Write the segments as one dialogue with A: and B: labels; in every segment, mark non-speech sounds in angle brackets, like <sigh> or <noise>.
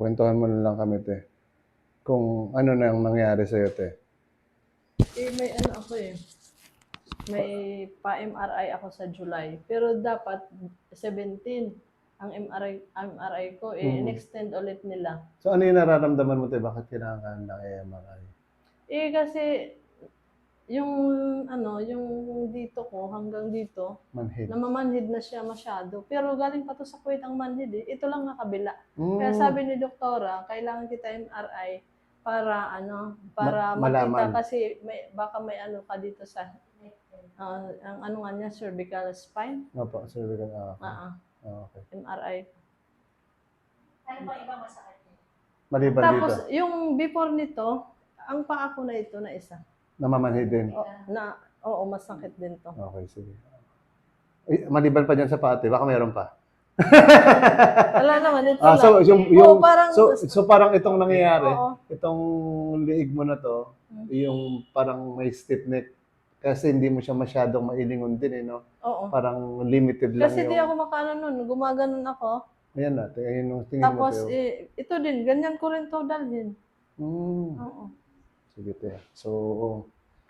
A: Kwentuhan mo na lang kami, te. Kung ano na yung nangyari sa'yo, te.
B: Eh, may ano ako eh. May pa-MRI ako sa July. Pero dapat 17 ang MRI, MRI ko. Eh,
A: Mhm.
B: in-extend ulit nila.
A: So, ano yung nararamdaman mo, te? Bakit kailangan ka ng MRI?
B: Eh, kasi yung ano, yung dito ko hanggang dito,
A: Manhid.
B: namamanhid na siya masyado. Pero galing pa to sa Kuwait ang manhid eh. Ito lang nakabila.
A: Mm.
B: Kaya sabi ni doktora, kailangan kita MRI para ano, para
A: Ma- malaman.
B: makita kasi may baka may ano ka dito sa ah, ang ano nga niya cervical spine.
A: Opo, cervical. Ah, okay.
B: Ah,
A: Ah, okay.
B: MRI.
C: Ano ba ibang masakit niya?
A: Maliban
B: Tapos
A: dito,
B: yung before nito, ang paa ko na ito na isa.
A: Namamanhid din.
B: O, na oo, masakit din to.
A: Okay, sige. Eh, maliban pa dyan sa pati, baka mayroon pa.
B: Wala naman ito <laughs>
A: Ah, so,
B: lang.
A: yung,
B: Oo,
A: yung,
B: parang
A: so, so parang itong nangyayari,
B: Oo.
A: itong liig mo na to,
B: Hmm.
A: yung parang may stiff neck, kasi hindi mo siya masyadong mailingon din, eh, no?
B: Oo.
A: Parang limited lang
B: Kasi
A: yung...
B: di ako makano nun, gumaganon ako.
A: Ayan na, tingin yung tingin
B: Tapos
A: mo, Teo.
B: eh, ito din, ganyan ko rin to dalhin.
A: Hmm.
B: Oo.
A: Sige, Teo. So,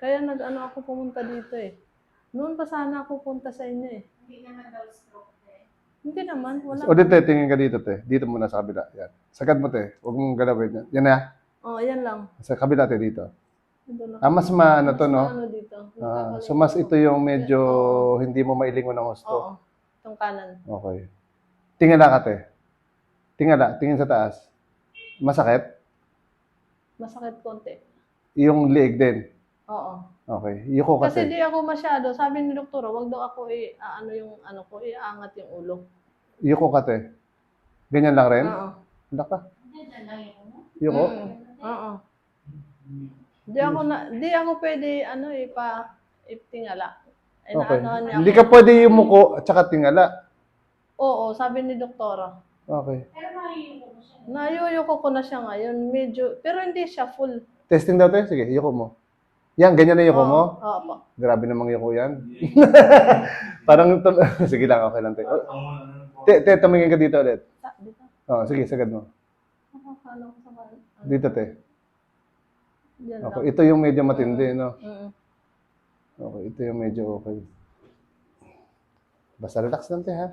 B: Kaya nag-ano ako pumunta dito eh. Noon pa sana ako punta sa inyo eh.
C: Hindi naman daw stroke eh.
B: Hindi naman, wala.
A: o te, tingin ka dito, te. Dito muna sa kabila. Yan. Sagad mo, te. Huwag mong galawin. Yan. Yan na.
B: Oh, yan lang.
A: Sa kabila, te, dito. Ah, mas maano to, no?
B: Ano dito.
A: Ah, so, mas ito yung medyo hindi mo mailingon ng gusto.
B: Oo. Itong kanan.
A: Okay. Tingala ka, te. Tingala. Tingin sa taas. Masakit?
B: Masakit konti.
A: Yung liig din.
B: Oo.
A: Okay. Yuko ka,
B: Kasi
A: te.
B: di ako masyado, sabi ni doktora, wag daw ako i ano yung ano ko, iangat yung ulo.
A: Yuko ka, te. Ganyan lang rin?
B: Oo.
A: Wala ka.
C: Na lang yung ano.
A: Yuko?
B: Mm. Oo. Di ako na di ako pwede ano eh pa itingala. Eh,
A: Okay.
B: niya
A: Hindi ka pwede yumuko at saka tingala.
B: Oo, sabi ni doktora.
A: Okay.
C: Pero mahihilo mo siya.
B: Nayuyuko ko na siya ngayon, medyo, pero hindi siya full.
A: Testing daw, te. Sige, yuko mo. Yan, ganyan na yuko mo.
B: Oo po.
A: Grabe namang yuko yan. <laughs> Parang, tum- <laughs> sige lang, okay lang, te. Oh, Te, te, tumingin ka dito ulit.
B: Sa, dito.
A: Oh, sige, sagad mo.
B: Nakakala ko sa kan. Ano,
A: Dito, te.
B: Diyan
A: Okay, ito yung medyo matindi, no?
B: Mm.
A: Okay, ito yung medyo okay. Basta relax lang, te, ha?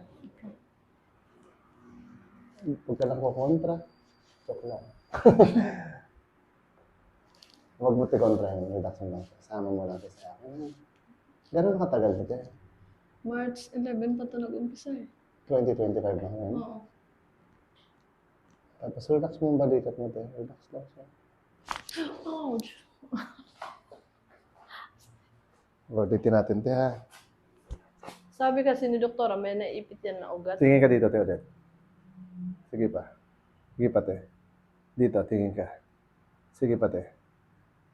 A: Huwag ka lang kukontra. Joke lang. <laughs> Huwag mo te kontra. Relax lang. Sama mo lang sa akin. Gano'n katagal na, te?
B: March 11 pa ito nag-umpisa eh.
A: 2025 na ngayon.
B: Oo.
A: Tapos relax mo yung balikat mo, te. Relax lang siya.
B: Ouch.
A: Ulitin natin, te, ha?
B: Sabi kasi ni doktora, may naipit yan na ugat.
A: Tingin ka dito, te, ulit. Sige pa. Sige pa, te. Dito, tingin ka. Sige pa, te.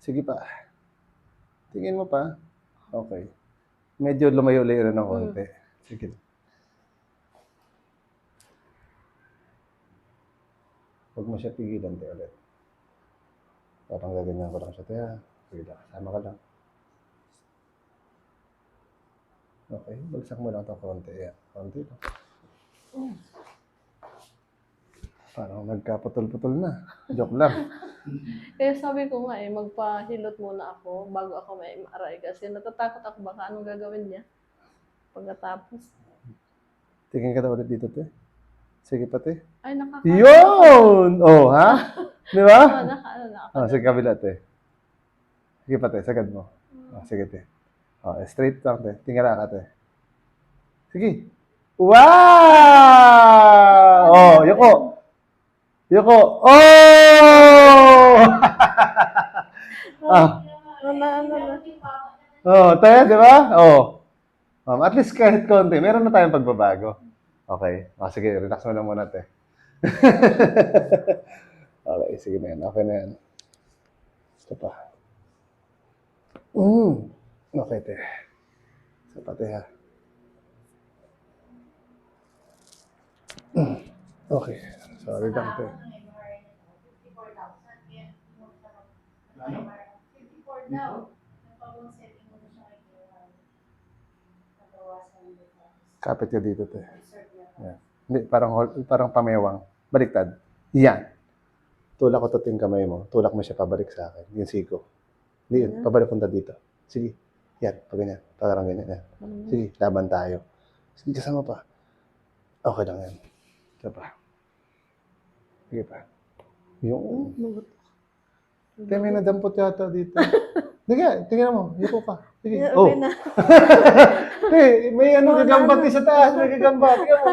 A: Sige pa. Tingin mo pa. Okay. Medyo lumayo-layo na ng konti. Sige. Huwag mo siya pigilan, te, ulit. Parang gaganyan ko lang siya, ha? Sige lang. Sama ka lang. Okay. Bagsak mo lang ito konti. Yan. Konti lang. Parang nagkaputol-putol na. Joke lang. <laughs>
B: Kaya sabi ko nga eh, magpahilot muna ako bago ako may MRI kasi natatakot ako baka anong gagawin niya pagkatapos.
A: Tingin ka na ulit dito, te. Sige pa, te.
B: Ay, nakaka...
A: Yun! Oh, ha? Di ba? <laughs>
B: Naka, ano, naka,
A: Ah, sige, kabila, te. Sige pa, te. Sagad mo. Ah, sige, te. Oh, straight lang, te. Tingala ka, te. Sige. Wow! Oh, yuko. Yuko. Oh! <laughs> ah.
B: ano, na, ano, na.
A: Oh, tayo, di ba? Oh. Um, at least kahit konti, meron na tayong pagbabago. Okay. Oh, sige, relax mo lang muna, te. <laughs> okay, sige na yan. Okay na yan. Ito pa. Mm. Okay, te. Ito pa, te, ha. Mm. Okay. Sorry lang, te.
C: 54 daw. Napagong setting mo na siya kay Johan. Nabawasan yung deposits.
A: Kapit ka dito, te. Yan. Hindi, parang, parang pamewang. Baliktad. Yan. Tulak ko to yung kamay mo. Tulak mo siya pabalik sa akin. Yung siko. Hindi,
B: Ganyan?
A: pabalik punta dito. Sige. Yan, pag ganyan. Parang ganyan. Yan.
B: Mm.
A: Sige, laban tayo. Sige, kasama pa. Okay lang yan. Isa pa. Yung,
B: Magot.
A: kaya may nadampot yata dito. <laughs> Sige, tingnan mo. Yuko ka. Sige.
B: Yeah,
A: Oh.
B: okay na. <laughs>
A: Hey, may ano
B: Oh,
A: gagambat din sa taas. May gagambat. Tingnan mo.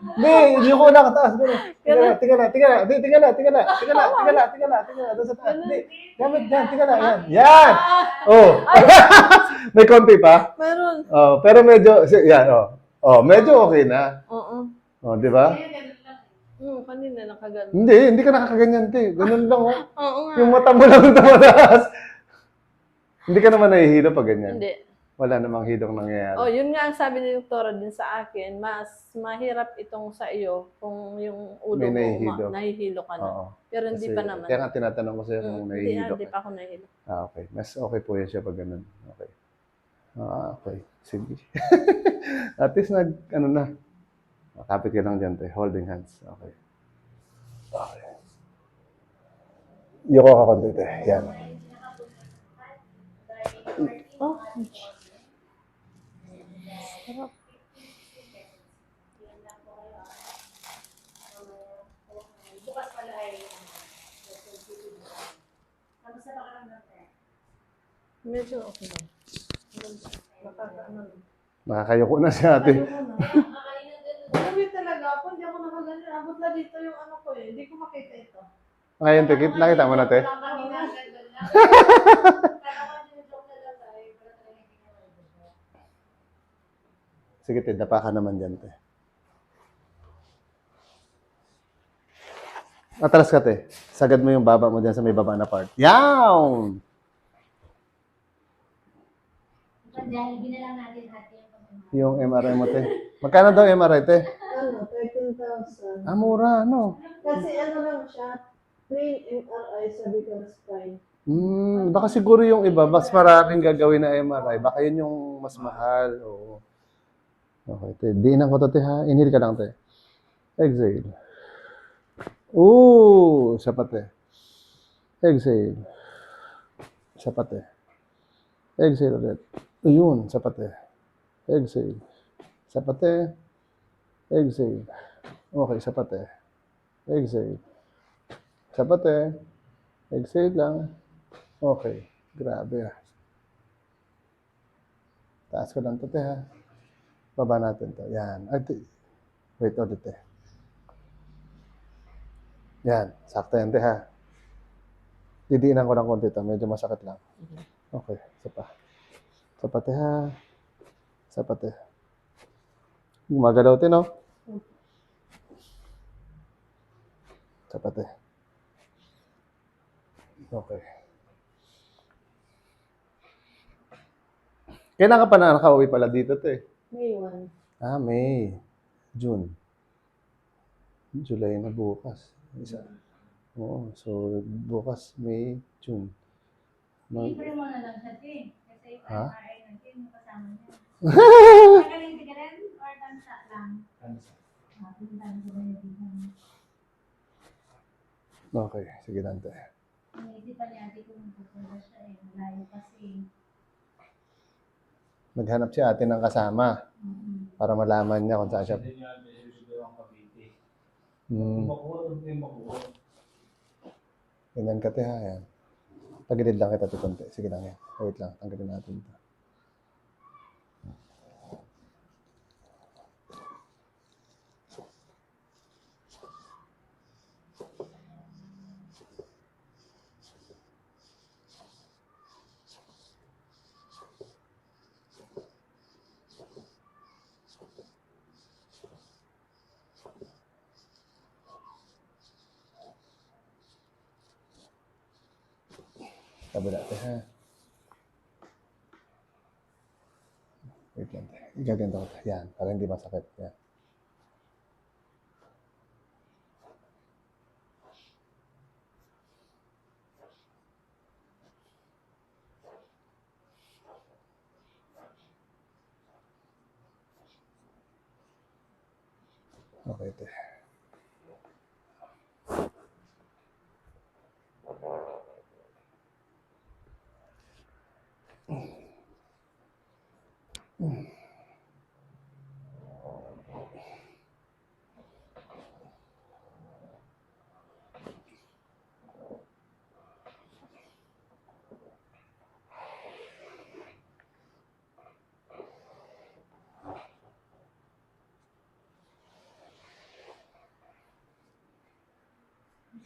A: Hindi, yuko na ka taas. Tingnan na, tingnan na, tingnan na. Tingnan na, tingnan na. Tingnan na, tingnan na, tingnan na. Tingnan na, doon sa taas. Hindi. Gamit yan, tingnan na. Yan. Yan! Oh. <laughs> may konti pa.
B: Meron.
A: Oh, pero medyo, yan, oh. Oh, medyo okay na.
B: Oo.
A: Oh, di ba?
C: Kaya
B: Hmm, kanina nakagano.
A: Hindi, hindi ka nakakaganyan, te. Ganun lang, oh. <laughs>
B: Oo nga.
A: Yung mata mo lang <laughs> tumataas. hindi ka naman nahihilo pag ganyan.
B: Hindi.
A: Wala namang hilong nangyayari.
B: Oh, yun nga ang sabi ni doktora din sa akin, mas mahirap itong sa iyo kung yung ulo
A: May
B: mo
A: nahihilo.
B: ma- nahihilo ka na.
A: Oo.
B: Pero hindi
A: Kasi-
B: pa naman.
A: Kaya nga tinatanong ko sa'yo kung
B: Mm, hindi,
A: nahihilo
B: hindi
A: ka.
B: pa ako nahihilo.
A: Ah, okay. Mas okay po yan siya pag ganun. Okay. Ah, okay. Sige. <laughs> At least nag, ano na. Kapit ka lang dyan, te. Holding hands. Okay. Okay. Yuko ka konti, te. Yan.
B: Oh, sarap.
C: Bukas pala ay?
B: Medyo okay lang.
A: Nakakayoko na si ate.
B: Nakaganyan. Abot na dito yung ano ko eh. Hindi ko makita ito.
A: Ngayon, te, kit- nakita mo na, te?
C: Ganun.
A: Sige, te. Dapa ka naman dyan, te. Atras ka, te. Sagad mo yung baba mo dyan sa may baba na part. Yawn!
C: Yung
A: MRI mo, te. Magkano daw MRI, te?
B: Ano, 13,000.
A: Ah, mura, no?
B: Kasi ano lang siya, plain MRI sa Vicar Spine.
A: Hmm, baka siguro yung iba, mas maraming gagawin na MRI. Baka yun yung mas mahal. Oo. Okay, te. Diinan ko to, te, ha? Inhale ka lang, te. Exhale. Ooh, isa pa, te. Exhale. Isa pa, te. Exhale ulit. Ayun, isa pa, te. Exhale. Isa pa, te. Exhale. Okay, isa pa, te. Exhale. Isa pa, te. Exhale lang. Okay. Grabe ah. Taas ko lang to, te, ha. Baba natin to. Yan. Ay, te. Wait, ulit, te. Yan. Sakto yan, te, ha. Didiinan ko lang konti to. Medyo masakit lang. Okay. Isa pa. Isa pa, te, ha. Isa pa, te. Gumagalaw, te, no? Isa pa, te. Okay. Kailan ka pa na nakauwi pala dito, te?
B: May one.
A: Ah, May. June. July na bukas. Isa. Oo, so bukas, May, June. Mag-
C: Libre mo na lang siya, Tin. Kasi
A: Ha?
C: MRI ng Tin, yung kasama niya. <laughs> Magaling ka rin or tansa lang? Ah, tansa na yun.
A: Okay, sige lang, te.
C: Iniisipan niya ate kung pupunta siya eh. Malayo kasi.
A: Naghanap si ate ng kasama
C: Mm-mm.
A: para malaman niya kung saan siya.
D: Hindi niya susunod ang Cavite.
A: Hmm,
D: Makuha, yung makuha.
A: ganyan ka, te, ha? Yan. Tagilid lang kita, te, konti. Sige lang, yan. Wait lang, tanggalin natin ito. Kabila, te, ha? Wait lang, te. Igaganto ko. Yan, para hindi masakit. Yan. Okay, te.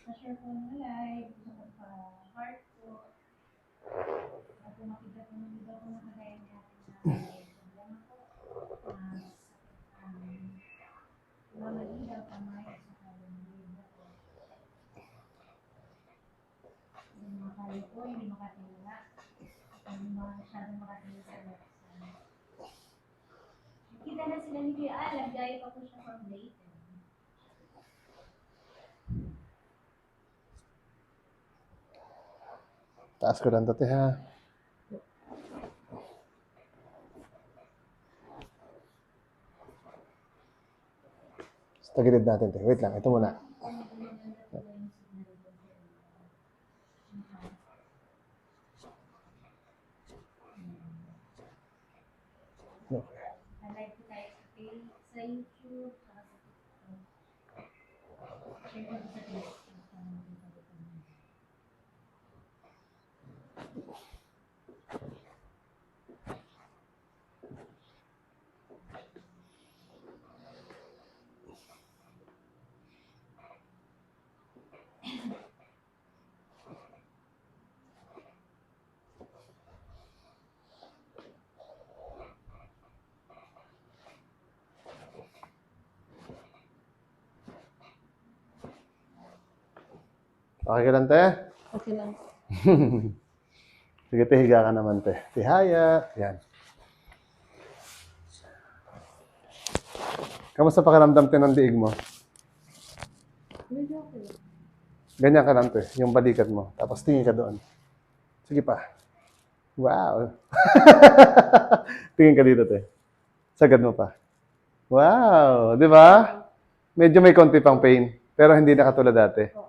C: Gusto share ko ng live, gusto ko pa heart ko. At kung makita ko ng iba ko na kagaya may problema ah, ang wala ilaw, kamay, at saka yung libo ko. Yung mga kali ko, hindi makatinga. Hindi masyadong makatinga sa side. Kita na sila ni Kuya Alan, gaya pa po siya
A: Taas ko lang dati ha. Sa natin, te. Wait lang, ito muna. Okay.
C: Alay ko tayo sa page, sa YouTube, saka sa TikTok. Share ko sa Facebook.
A: Okay ka lang, te?
B: Okay lang. <laughs>
A: Sige, te, higa ka naman, te. Tihaya. Yan. Kamusta pakiramdam te ng diig mo?
B: Medyo okay.
A: Ganyan ka lang, te. Yung balikat mo. Tapos tingin ka doon. Sige pa. Wow. <laughs> tingin ka dito, te. Sagad mo pa. Wow. Di ba? Medyo may konti pang pain. Pero hindi na katulad dati.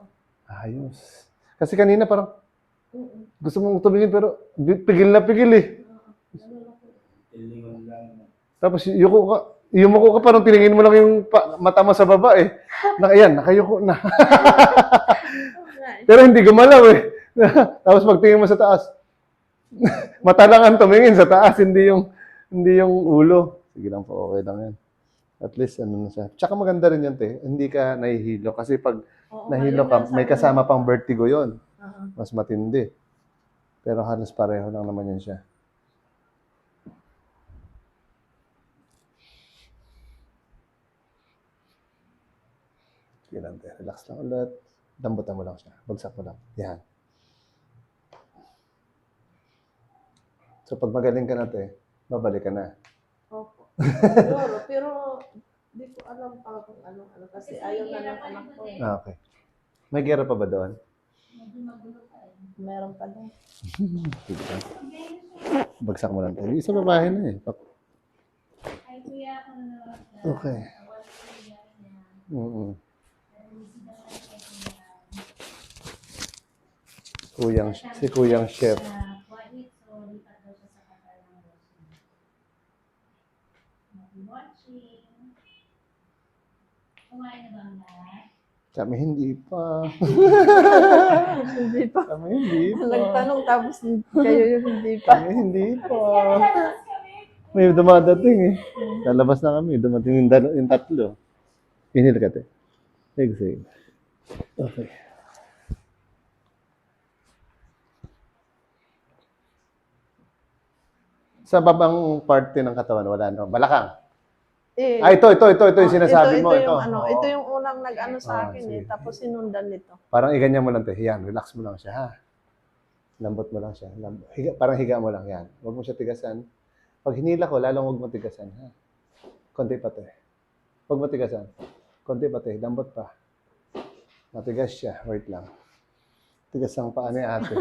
A: Ayos. Kasi kanina parang gusto mong tumingin pero pigil na pigil eh. Tapos yuko ka, yumuko ka parang tiningin mo lang yung pa- mata mo sa baba eh. Na, ayan, nakayuko na. pero hindi gumalaw eh. <laughs> Tapos pagtingin mo sa taas, <laughs> mata lang ang tumingin sa taas, hindi yung hindi yung ulo. Sige lang po, okay lang yan. At least ano na siya. Tsaka maganda rin yan, te. Hindi ka nahihilo. Kasi pag
B: Oo,
A: nahilo ka, may kasama pang vertigo yon
B: Oo.
A: mas matindi. Pero halos pareho lang naman yan siya. Sige. Relax lang ulit. Dambutan mo lang siya. Bagsak mo lang. Yan. So, pag magaling ka na, te, babalik ka na.
B: Opo. Siguro, <laughs> pero di ko alam pa kung anong ano kasi
C: Kasi
B: ayaw na ng anak ko. eh.
A: Ah, okay. May gera pa ba doon?
C: Medyo magulo pa eh.
B: Meron pa din. <laughs>
A: Bagsak mo lang. Yung Isa babae na eh. Pak-
C: Ay, kuya, ako na naman.
A: Okay.
C: Kuya.
A: Kuyang, si Kuyang Chef.
C: Sa Kuwait, so lipat daw siya sa Qatar ng Bosnia. Happy watching. Kumain na ba ang lahat?
A: Kami hindi pa.
B: hindi pa.
A: Kami hindi pa.
B: Nagtanong tapos kayo yung hindi pa.
A: Kami hindi pa. May dumadating eh. Lalabas na kami. Dumating yung, dal- yung tatlo. Inhil ka, te. Exhale. Okay. Sa babang parte ng katawan, wala no. Balakang.
B: Eh,
A: Ah, ito, ito, ito, ito yung
B: oh,
A: sinasabi
B: ito,
A: mo.
B: Ito,
A: Ito,
B: yung, ano,
A: Oo.
B: ito yung unang nag-ano sa
A: Ah,
B: akin eh. Tapos sinundan nito.
A: Parang iganyan mo lang, te. Yan, relax mo lang siya, ha? Lambot mo lang siya. Lamb- higa, parang higa mo lang, yan. Huwag mo siya tigasan. Pag hinila ko, lalong huwag mo tigasan, ha? Konti pa, te. Huwag mo tigasan. Konti pa, te. Lambot pa. Matigas siya. Wait lang. Tigas ang paa ni ate.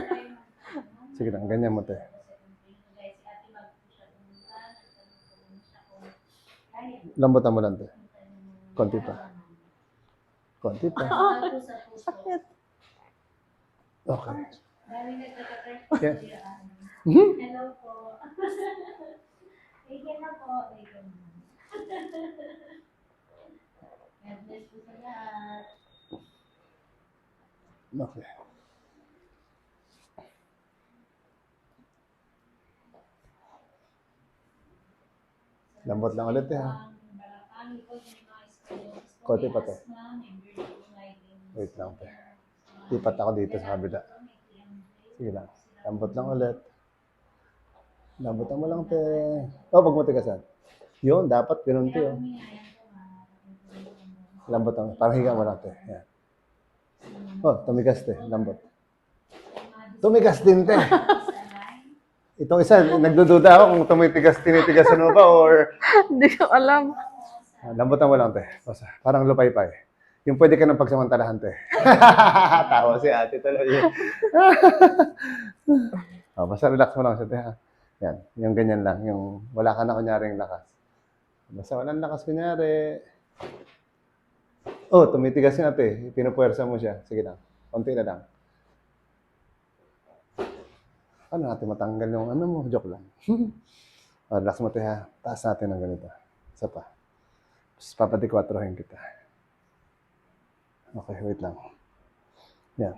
A: <laughs> Sige lang, ganyan mo, te.
C: Guys, si ate mag-push siya dun sa, nagtanong ko dun siya kung kaya.
A: Lambotan mo lang, te. Konti pa. Konti pa.
B: Sakit.
A: Okay.
C: Dami
A: Yeah.
C: kuya Ana.
A: Mhm.
C: Hello po. Na po, taken na. God bless po sa lahat.
A: Okay. Lambot lang ulit eh, ha? Konti pa to. Wait lang, te. Lipat ako dito sa kabila. Sige lang. Lambot lang ulit. Lambotan mo lang, te. Oh, pag matigasan. Yun, dapat ganun, te. Oh. Lambot lang. Parang higa mo lang, te. Yan. Oh, tumigas, te. Lambot. Tumigas din, te. Itong isa, nagdududa ako kung tumitigas, tinitigasan mo ba or <laughs>
B: Hindi ko alam.
A: Ah, Lambutan mo lang, te. Basta, parang lupay-pay. Yung pwede ka nang pagsamantalahan, te. <laughs> Tawa si ate talaga. <laughs> oh, basta relax mo lang siya, te. Ha? Yan, yung ganyan lang. Yung wala ka na kunyaring lakas. Basta walang lakas kunyari. Oh, tumitigas yun, ate. Pinupuwersa mo siya. Sige lang. Konti na lang. Paano natin matanggal yung ano mo? Joke lang. <laughs> oh, relax mo, te, ha. Taas natin ng ganito. Isa pa. Tapos papadikwatrohin kita. Okay, wait lang. Yan.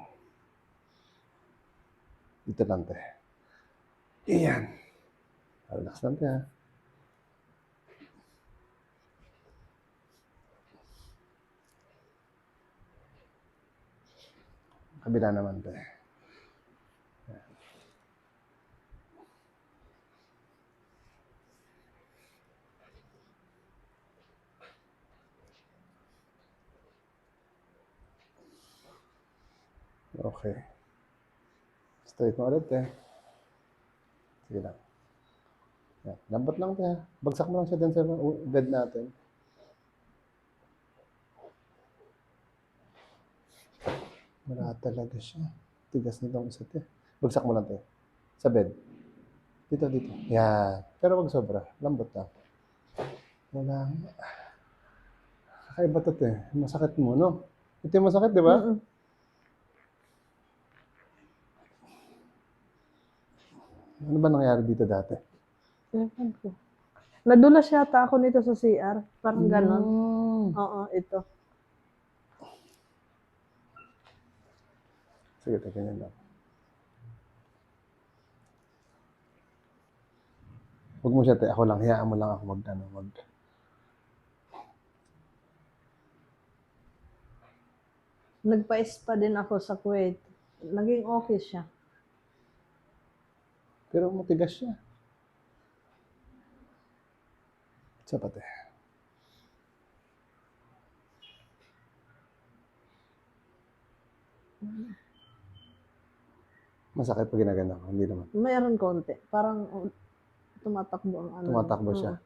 A: Dito lang, te. Iyan. Relax lang, te, ha. Kabila naman, te. Okay. Straight mo ulit eh. Sige lang. Yan. Lambot lang tayo. Bagsak mo lang siya dun sa bed natin. Wala talaga siya. Tigas nitong isa te. Bagsak mo lang tayo. Sa bed. Dito, dito. Yan. Pero wag sobra. Lambot lang. Wala. Kakaiba to te. Masakit mo, no? Ito yung masakit, di ba?
B: Mm-mm.
A: Ano ba nangyari dito dati?
B: Ewan ko. Nadulas yata ako nito sa CR. Parang ganon.
A: Mm.
B: Oo, ito.
A: Sige, te, ganyan lang. Huwag mo siya, te. Ako lang. Hayaan mo lang ako mag, ano, mag...
B: Nagpa-spa din ako sa Kuwait. Naging okay siya.
A: Pero matigas siya. Isa pa, te. Masakit pag ginaganda ko. Hindi naman.
B: Mayroon konti. Parang uh, tumatakbo ang ano.
A: Tumatakbo siya.
B: Oo.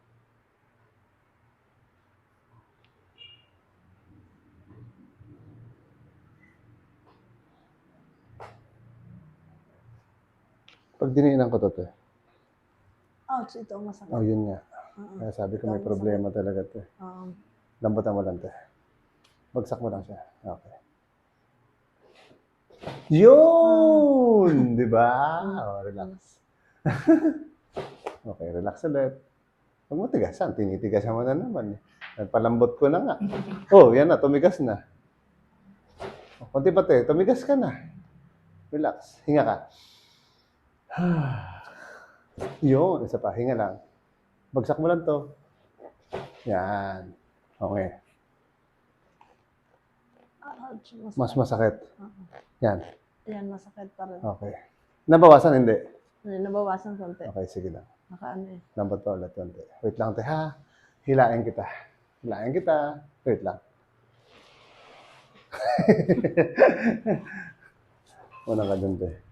A: Pag diniinan ko to, te.
B: Ouch, ito ang masakit.
A: Oh, yun nga.
B: Oo.
A: Kaya sabi ko may problema talaga, te.
B: Oo.
A: Lambutan mo lang, te. Bagsak mo lang siya. Okay. Yun! Di ba? Oh, relax. <laughs> okay, relax ulit. Huwag mo tigasan. Tinitigasan mo na naman. eh. Nagpalambot ko na nga. <laughs> Oh, yan na. Tumigas na. Oh, konti pa, te. Tumigas ka na. Relax. Hinga ka. <sighs> Yun. Isa pa. Hinga lang. Bagsak mo lang to. Yan. Okay.
B: Ouch, masakit.
A: Mas masakit.
B: Oo.
A: Yan.
B: Ayan, masakit pa rin.
A: Okay. Nabawasan, hindi.
B: Nabawasan konti.
A: Okay, sige lang.
B: Nakaano eh.
A: Lambot pa ulit konti. Wait lang, te, ha? Hilain kita. Hilain kita. Wait lang. <laughs> Una ka dun, te.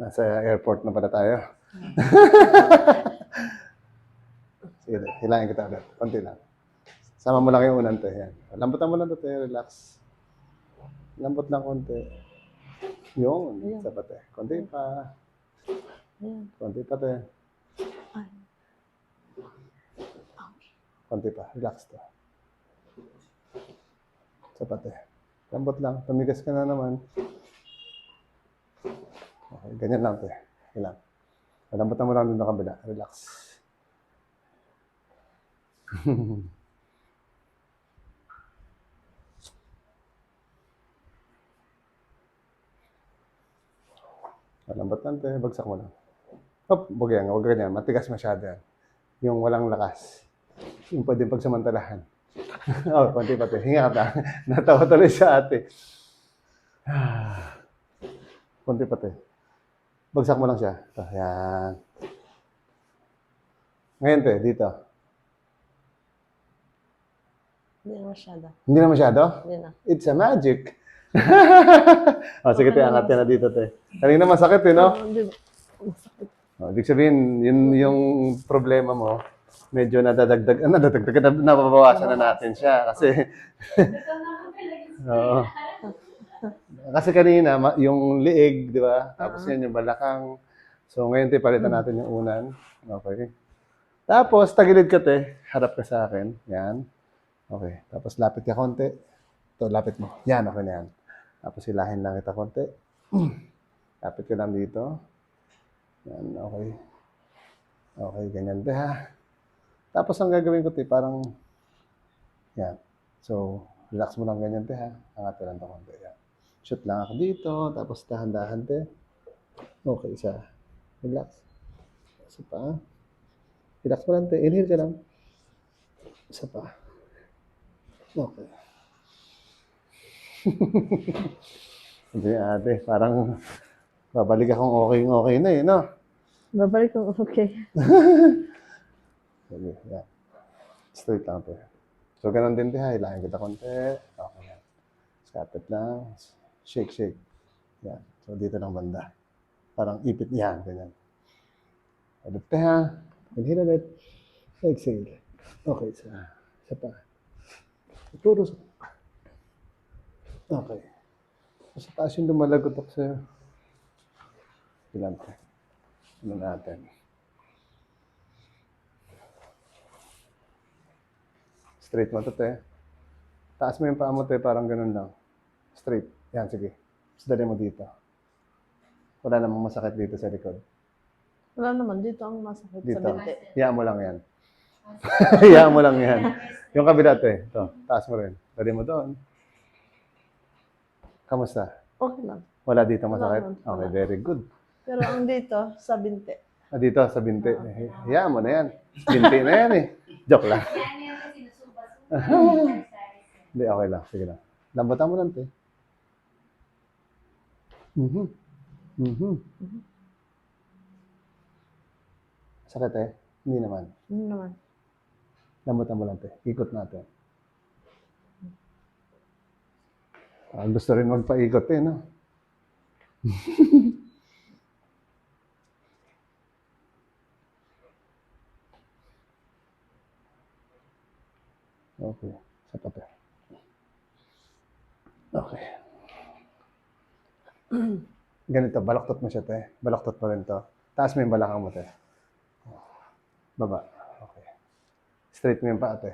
A: Nasa airport na pala tayo. <laughs> Sige, te. hilain kita ulit. Konti lang. Sama mo lang yung unan, te. Yan. Lambutan mo lang to, te. Relax. Lambot lang konti. Yun.
B: Ayun.
A: Isa pa, te. Konti pa.
B: Ayan.
A: Konti pa, te.
B: Ay.
A: Konti pa. Relax to. Isa pa, te. Lambot lang. Tumigas ka na naman. Okay, ganyan lang, te. Ilang. Palambutan mo lang dun sa kabila. Relax. <laughs> Malambot lang, te. Bagsak mo lang. Hop, huwag yan. Huwag ganyan. Matigas masyado yan. Yung walang lakas. Yung pwedeng pagsamantalahan. <laughs> oh, konti pa, te. Hinga ka ta. <laughs> Natawa tuloy sa ate. <sighs> konti pa, te. Bagsak mo lang siya. Ito, yan. Ngayon, te, dito.
B: Hindi na masyado.
A: Hindi na masyado?
B: Hindi na.
A: It's a magic. oh, <laughs> sige, te, angat na dito, te. Kanina masakit, eh, no?
B: Hindi.
A: Oh, ibig sabihin, yun yung problema mo, medyo nadadagdag, ah, nadadagdag, na- nababawasan na natin siya. Kasi, <laughs> oo. <laughs> Kasi kanina, yung liig, di ba? Tapos yan yung balakang. So, ngayon, te, palitan natin yung unan. Okay. Tapos, tagilid ka, te. Harap ka sa akin. Yan. Okay. Tapos, lapit ka konti. Ito, lapit mo. Yan, okay na yan. Tapos, hilahin lang kita konti. <clears throat> Lapit ka lang dito. Yan, okay. Okay, ganyan te ha. Tapos ang gagawin ko te, parang, yan. So, relax mo lang ganyan te ha. Angat ka lang ito konti. Yan. Shoot lang ako dito, tapos dahan-dahan te. Okay, isa. Relax. Isa pa. Relax mo lang te. Inhale ka lang. Isa pa. Okay. <laughs> Hindi ate, parang babalik akong okay-okay na eh, no?
B: Babalik ko, okay. <laughs>
A: Sige, yan. Straight lang to. So, ganun din din, hilahin kita konti. Okay. Skapit lang. Shake, shake. Yan. So, dito lang banda. Parang ipit yan, ganyan. Ulit te ha. Inhale ulit. Exhale. Okay, isa. Isa pa. Puro sa... Okay. Sa taas yung lumalagot ako sa'yo. Ilan te? Ano natin? Straight mo to, te. Taas mo yung paa mo, te. Parang ganun lang. Straight. Yan, sige. Dali mo dito. Wala namang masakit dito sa likod.
B: Wala naman, dito ang masakit
A: Dito.
B: sa binti.
A: Hayaan mo lang yan. <laughs> Hayaan mo lang yan. Yung kabila, te. Ito. Taas mo rin. Dali mo doon. Kamusta?
B: Okay lang.
A: Wala dito masakit?
B: naman.
A: Okay, very good.
B: Pero ang dito, sa binti.
A: Ah, dito, sa binti. Hayaan mo na yan. Binti na yan eh. Joke lang.
C: Yan kasi sinusuba-suba. <laughs>
A: Hindi, okay lang. Sige lang. Lambutan mo lang, te. Mhm. Mhm. Sakit eh? Hindi naman.
B: Ano naman?
A: Lambutan mo lang, te. Ikot natin. Ah, gusto rin magpaikot eh, no? <laughs> okay. Sa papel. Okay. Ganito, balaktot mo siya, te. Balaktot mo rin to. Taas mo yung balakang mo, te. Baba. Okay. Straight mo yung paa, te.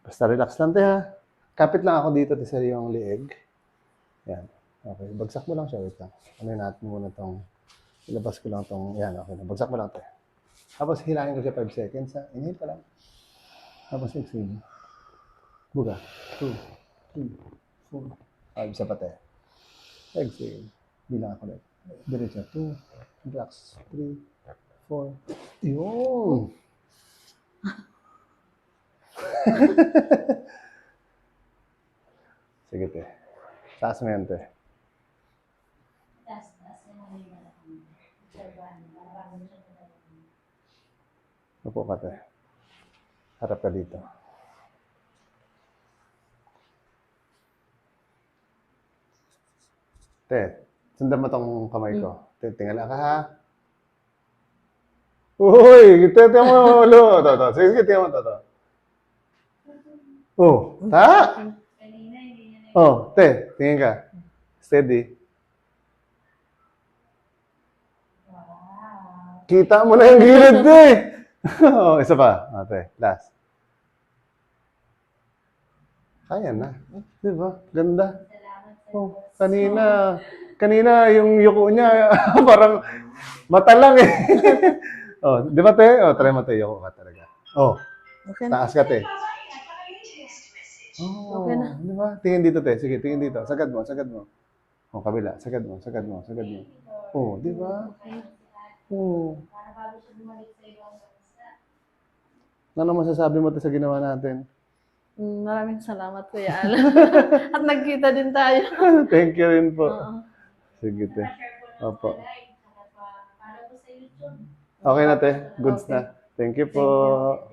A: Basta relax lang, te, ha. Kapit lang ako dito, te, sa iyong liig. Yan. Okay. Bagsak mo lang siya. Wait lang. Ano natin muna tong... Ilabas ko lang tong... Yan, okay. Bagsak mo lang, te. Tapos hilahin ko siya 5 seconds, ha. Inhale ka lang. Tapos exhale. Buga. 2, 3, 4, 5. Isa pa, te. Exhale. Bilang ako ulit. Diretso. 2, relax. 3, 4. Yun! <laughs> Sige, te. Taas mo yan, te.
C: Siya talaga.
A: Upo ka, te. Harap ka dito. Te, sundan mo tong kamay ko. Te, tingala ka ha. Uy, te, tingnan mo <laughs> ulo. Ito, ito. Sige, sige, tingnan mo ito, ito. Oh, ta? Oh, te, tingin ka. Steady. Kita mo na yung gilid, te. <laughs> oh, isa pa. Ate, last. Kaya na. Di ba? Ganda. Oh, kanina, kanina yung yuko niya, <laughs> parang mata lang eh. <laughs> oh, di ba te? Oh, try mo te, yuko ka talaga. Oh,
B: Okay na.
A: taas ka te. Oh,
B: Okay na.
A: Di ba? Tingin dito te. Sige, tingin dito. Sagad mo, sagad mo. Oh, kabila. Sagad mo, sagad mo, sagad mo. Oh, di ba? Oh.
C: Para bago siya bumalik sa ibang.
A: Ano masasabi mo sa ginawa natin?
B: Mm, Maraming salamat, Kuya Al. <laughs> At nagkita din tayo. <laughs>
A: Thank you rin po.
B: Oo.
A: Sige te. Opo. Okay na te. Goods
B: Okay.
A: na. Thank you po.